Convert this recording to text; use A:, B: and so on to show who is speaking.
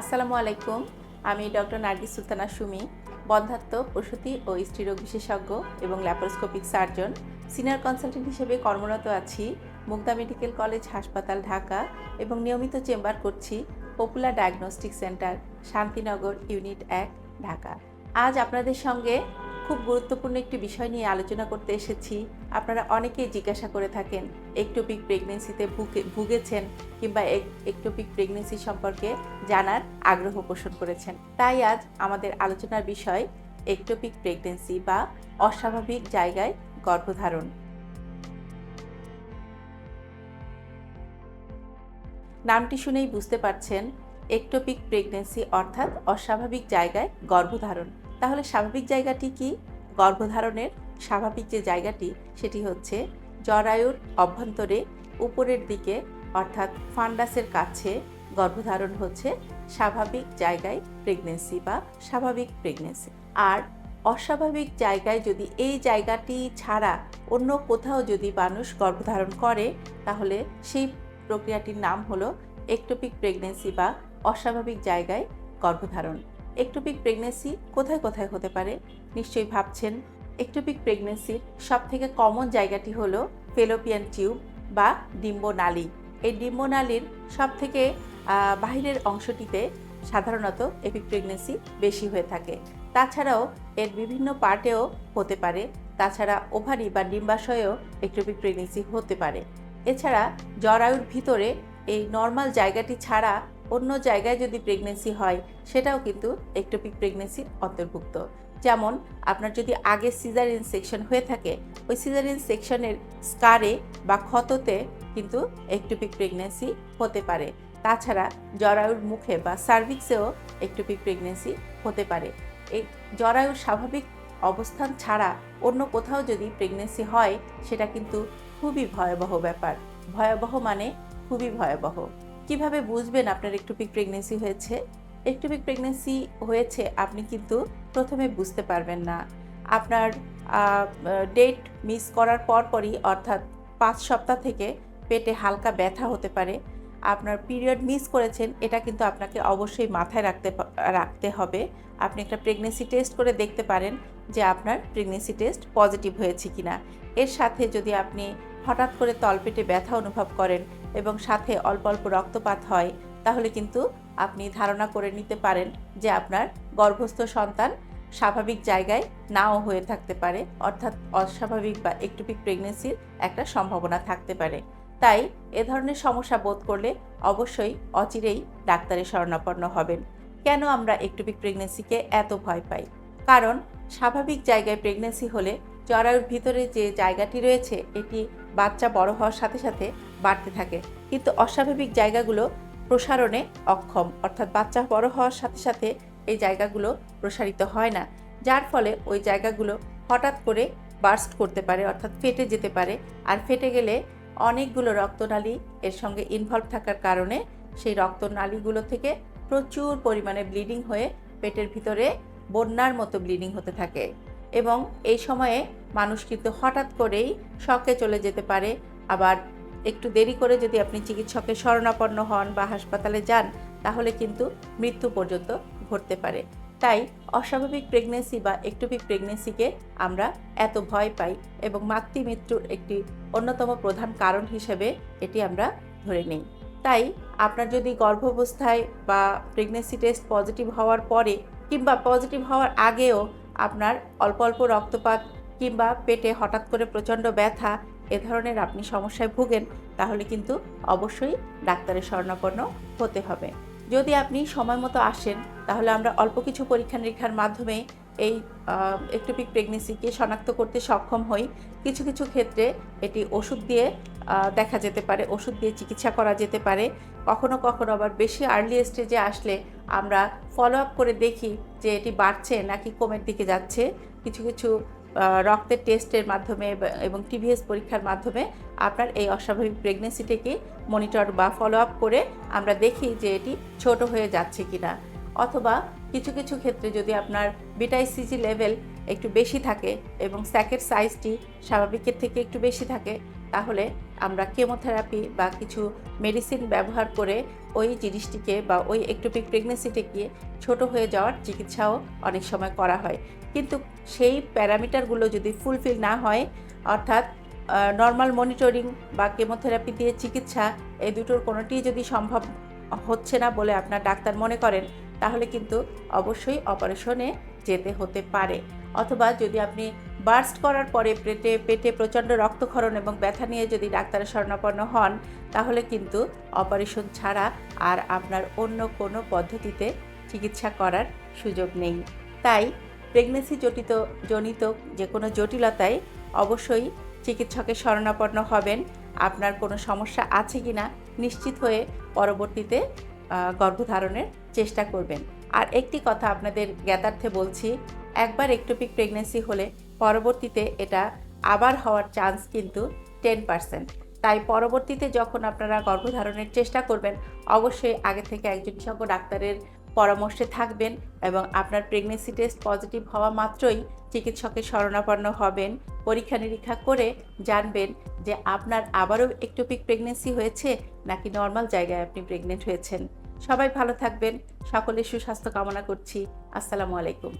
A: আসসালামু আলাইকুম। আমি ডক্টর নার্গিস সুলতানা সুমি, বন্ধাত্ম প্রসূতি ও স্ত্রীরোগ বিশেষজ্ঞ এবং ল্যাপারোস্কোপিক সার্জন সিনিয়র কনসালটেন্ট হিসেবে কর্মরত আছি মুগদা মেডিকেল কলেজ হাসপাতাল, ঢাকা এবং নিয়মিত চেম্বার করছি popular diagnostic centre Shantinagar unit এক, ঢাকা। আজ আপনাদের সঙ্গে খুব গুরুত্বপূর্ণ একটি বিষয় নিয়ে আলোচনা করতে এসেছি। আপনারা অনেকেই জিজ্ঞাসা করে থাকেন, একটোপিক প্রেগনেন্সিতে ভুগে, ভুগেছেন কিংবা একটোপিক প্রেগনেন্সি সম্পর্কে জানার আগ্রহ পোষণ করেছেন। তাই আজ আমাদের আলোচনার বিষয় একটোপিক প্রেগনেন্সি বা অস্বাভাবিক জায়গায় গর্ভধারণ। নামটি শুনেই বুঝতে পারছেন, একটোপিক প্রেগনেন্সি অর্থাৎ অস্বাভাবিক জায়গায় গর্ভধারণ। তাহলে স্বাভাবিক জায়গাটি কি? গর্ভধারণের স্বাভাবিক যে জায়গাটি, সেটি হচ্ছে জরায়ুর অভ্যন্তরে উপরের দিকে, অর্থাৎ ফান্ডাসের কাছে গর্ভধারণ হচ্ছে স্বাভাবিক জায়গায় প্রেগনেন্সি বা স্বাভাবিক প্রেগনেন্সি আর অস্বাভাবিক জায়গায় যদি এই জায়গাটি ছাড়া অন্য কোথাও যদি মানুষ গর্ভধারণ করে, তাহলে সেই প্রক্রিয়াটির নাম হলো একটোপিক প্রেগনেন্সি বা অস্বাভাবিক জায়গায় গর্ভধারণ। একটোপিক প্রেগনেন্সি কোথায় কোথায় হতে পারে? নিশ্চয়ই ভাবছেন। একটোপিক প্রেগনেন্সির সব থেকে কমন জায়গাটি হলো ফেলোপিয়ান টিউব বা ডিম্বনালী এই ডিম্বনালীর সব থেকে বাহিরের অংশটিতে সাধারণত এপিক প্রেগনেন্সি বেশি হয়ে থাকে। তাছাড়াও এর বিভিন্ন পার্টেও হতে পারে। তাছাড়া ওভারি বা ডিম্বাশয়েও একটোপিক প্রেগনেন্সি হতে পারে। এছাড়া জরায়ুর ভিতরে এই নর্মাল জায়গাটি ছাড়া অন্য জায়গায় যদি প্রেগনেন্সি হয়, সেটাও কিন্তু একটোপিক প্রেগনেন্সির অন্তর্ভুক্ত। যেমন, আপনার যদি আগে সিজারিন সেকশন হয়ে থাকে, ওই সিজারিন সেকশনের স্কারে বা ক্ষততে কিন্তু একটোপিক প্রেগনেন্সি হতে পারে। তাছাড়া জরায়ুর মুখে বা সার্ভিক্সেও একটোপিক প্রেগনেন্সি হতে পারে। এই জরায়ুর স্বাভাবিক অবস্থান ছাড়া অন্য কোথাও যদি প্রেগনেন্সি হয়, সেটা কিন্তু খুবই ভয়াবহ ব্যাপার। ভয়াবহ মানে খুবই ভয়াবহ। কীভাবে বুঝবেন আপনার একটুপিক প্রেগনেন্সি হয়েছে? একটুপিক প্রেগনেন্সি হয়েছে, আপনি কিন্তু প্রথমে বুঝতে পারবেন না। আপনার ডেট মিস করার পরপরই, অর্থাৎ পাঁচ সপ্তাহ থেকে পেটে হালকা ব্যথা হতে পারে। আপনার পিরিয়ড মিস করেছেন, এটা কিন্তু আপনাকে অবশ্যই মাথায় রাখতে রাখতে হবে। আপনি একটা প্রেগনেন্সি টেস্ট করে দেখতে পারেন যে আপনার প্রেগনেন্সি টেস্ট পজিটিভ হয়েছে কিনা। এর সাথে যদি আপনি হঠাৎ করে তলপেটে ব্যথা অনুভব করেন এবং সাথে অল্প অল্প রক্তপাত হয়, তাহলে কিন্তু আপনি ধারণা করে নিতে পারেন যে আপনার গর্ভস্থ সন্তান স্বাভাবিক জায়গায় নাও হয়ে থাকতে পারে, অর্থাৎ অস্বাভাবিক বা একটুপিক প্রেগনেন্সির একটা সম্ভাবনা থাকতে পারে। তাই এ ধরনের সমস্যা বোধ করলে অবশ্যই অচিরেই ডাক্তারের শরণাপন্ন হবেন। কেন আমরা একটুপিক প্রেগনেন্সিকে এত ভয় পাই? কারণ স্বাভাবিক জায়গায় প্রেগনেন্সি হলে জরায়ুর ভিতরে যে জায়গাটি রয়েছে, এটি বাচ্চা বড় হওয়ার সাথে সাথে বাড়তে থাকে। কিন্তু অস্বাভাবিক জায়গাগুলো প্রসারণে অক্ষম। অর্থাৎ বাচ্চা বড় হওয়ার সাথে সাথে এই জায়গাগুলো প্রসারিত হয় না। যার ফলে ওই জায়গাগুলো হঠাৎ করে বার্স্ট করতে পারে, অর্থাৎ ফেটে যেতে পারে। আর ফেটে গেলে অনেকগুলো রক্তনালী এর সঙ্গে ইনভলভ থাকার কারণে সেই রক্তনালীগুলো থেকে প্রচুর পরিমাণে ব্লিডিং হয়ে পেটের ভিতরে বন্যার মতো ব্লিডিং হতে থাকে। এবং এই সময়ে মানুষ কিন্তু হঠাৎ করেই শখে চলে যেতে পারে। আবার একটু দেরি করে যদি আপনি চিকিৎসকের শরণাপন্ন হন বা হাসপাতালে যান, তাহলে কিন্তু মৃত্যু পর্যন্ত ঘটতে পারে। তাই অস্বাভাবিক প্রেগনেন্সি বা একটোপিক প্রেগনেন্সিকে আমরা এত ভয় পাই এবং মাতৃমৃত্যুর একটি অন্যতম প্রধান কারণ হিসেবে এটি আমরা ধরে নিই। তাই আপনার যদি গর্ভাবস্থায় বা প্রেগনেন্সি টেস্ট পজিটিভ হওয়ার পরে কিংবা পজিটিভ হওয়ার আগেও আপনার অল্প অল্প রক্তপাত কিংবা পেটে হঠাৎ করে প্রচণ্ড ব্যথা এ ধরনের আপনি সমস্যায় ভুগেন, তাহলে কিন্তু অবশ্যই ডাক্তারের শরণাপন্ন হতে হবে। যদি আপনি সময় মতো আসেন, তাহলে আমরা অল্প কিছু পরীক্ষা নিরীক্ষার মাধ্যমে এই একটোপিক প্রেগনেন্সিকে শনাক্ত করতে সক্ষম হই। কিছু কিছু ক্ষেত্রে এটি ওষুধ দিয়ে দেখা যেতে পারে, ওষুধ দিয়ে চিকিৎসা করা যেতে পারে। কখনো কখনো আবার বেশি আর্লি স্টেজে আসলে আমরা ফলো আপ করে দেখি যে এটি বাড়ছে নাকি কমের দিকে যাচ্ছে। কিছু কিছু রক্তের টেস্টের মাধ্যমে এবং টিভিএস পরীক্ষার মাধ্যমে আপনার এই অস্বাভাবিক প্রেগনেন্সিটিকে মনিটর বা ফলো আপ করে আমরা দেখি যে এটি ছোট হয়ে যাচ্ছে কিনা। অথবা কিছু কিছু ক্ষেত্রে যদি আপনার বিটাইসিজি লেভেল একটু বেশি থাকে এবং স্যাকের সাইজটি স্বাভাবিকের থেকে একটু বেশি থাকে, তাহলে আমরা কেমোথেরাপি বা কিছু মেডিসিন ব্যবহার করে ওই জিনিসটিকে বা ওই একটোপিক প্রেগনেন্সিটিকে ছোট হয়ে যাওয়ার চিকিৎসাও অনেক সময় করা হয়। কিন্তু সেই প্যারামিটারগুলো যদি ফুলফিল না হয়, অর্থাৎ নর্মাল মনিটরিং বা কেমোথেরাপি দিয়ে চিকিৎসা, এই দুটোর কোনোটিই যদি সম্ভব হচ্ছে না বলে আপনার ডাক্তার মনে করেন তাহলে কিন্তু অবশ্যই অপারেশনে যেতে হতে পারে। অথবা যদি আপনি বার্স্ট করার পরে পেটে পেটে প্রচণ্ড রক্তক্ষরণ এবং ব্যথা নিয়ে যদি ডাক্তারের শরণাপন্ন হন, তাহলে কিন্তু অপারেশন ছাড়া আর আপনার অন্য কোনো পদ্ধতিতে চিকিৎসা করার সুযোগ নেই। তাই প্রেগনেন্সি জটিত, জনিত যে কোনো জটিলতায় অবশ্যই চিকিৎসকের শরণাপন্ন হবেন। আপনার কোনো সমস্যা আছে কি না নিশ্চিত হয়ে পরবর্তীতে গর্ভধারণের চেষ্টা করবেন। আর একটি কথা আপনাদের জ্ঞাতার্থে বলছি, একবার একটোপিক প্রেগনেন্সি হলে পরবর্তীতে এটা আবার হওয়ার চান্স কিন্তু টেন পার্সেন্ট তাই পরবর্তীতে যখন আপনারা গর্ভধারণের চেষ্টা করবেন, অবশ্যই আগে থেকে একজন বিশেষজ্ঞ ডাক্তারের পরামর্শে থাকবেন এবং আপনার প্রেগনেন্সি টেস্ট পজিটিভ হওয়া মাত্রই চিকিৎসকের শরণাপন্ন হবেন, পরীক্ষা নিরীক্ষা করে জানবেন যে আপনার আবারও একটোপিক প্রেগনেন্সি হয়েছে নাকি নর্মাল জায়গায় আপনি প্রেগনেন্ট হয়েছেন। সবাই ভালো থাকবেন। সকলের সুস্বাস্থ্য কামনা করছি। আসসালামু আলাইকুম।